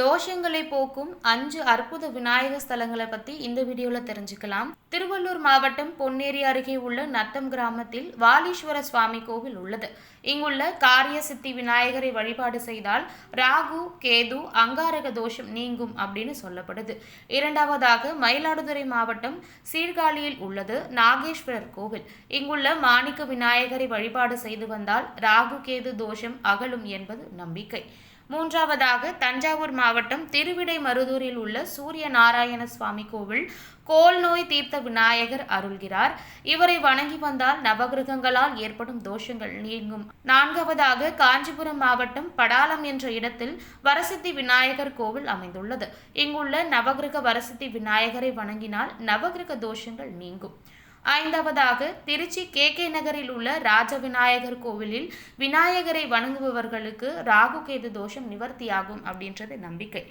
தோஷங்களை போக்கும் அஞ்சு அற்புத விநாயகர் ஸ்தலங்களை பற்றி இந்த வீடியோவில் தெரிஞ்சுக்கலாம். திருவள்ளூர் மாவட்டம் பொன்னேரி அருகே உள்ள நத்தம் கிராமத்தில் வாலீஸ்வர சுவாமி கோவில் உள்ளது. இங்குள்ள காரிய சித்தி விநாயகரை வழிபாடு செய்தால் ராகு கேது அங்காரக தோஷம் நீங்கும் அப்படின்னு சொல்லப்படுது. இரண்டாவதாக மயிலாடுதுறை மாவட்டம் சீர்காழியில் உள்ளது நாகேஸ்வரர் கோவில். இங்குள்ள மாணிக்க விநாயகரை வழிபாடு செய்து வந்தால் ராகு கேது தோஷம் அகலும் என்பது நம்பிக்கை. மூன்றாவதாக தஞ்சாவூர் மாவட்டம் திருவிடை மருதூரில் உள்ள சூரிய நாராயண சுவாமி கோவில் கோல் நோய் தீர்த்த விநாயகர் அருள்கிறார். இவரை வணங்கி வந்தால் நவகிரகங்களால் ஏற்படும் தோஷங்கள் நீங்கும். நான்காவதாக காஞ்சிபுரம் மாவட்டம் படாலம் என்ற இடத்தில் வரசித்தி விநாயகர் கோவில் அமைந்துள்ளது. இங்குள்ள நவகிரக வரசித்தி விநாயகரை வணங்கினால் நவகிரக தோஷங்கள் நீங்கும். ஐந்தாவதாக திருச்சி கே கே நகரில் உள்ள ராஜ விநாயகர் கோவிலில் விநாயகரை வணங்குபவர்களுக்கு ராகு கேது தோஷம் நிவர்த்தியாகும் அப்படின்றது நம்பிக்கை.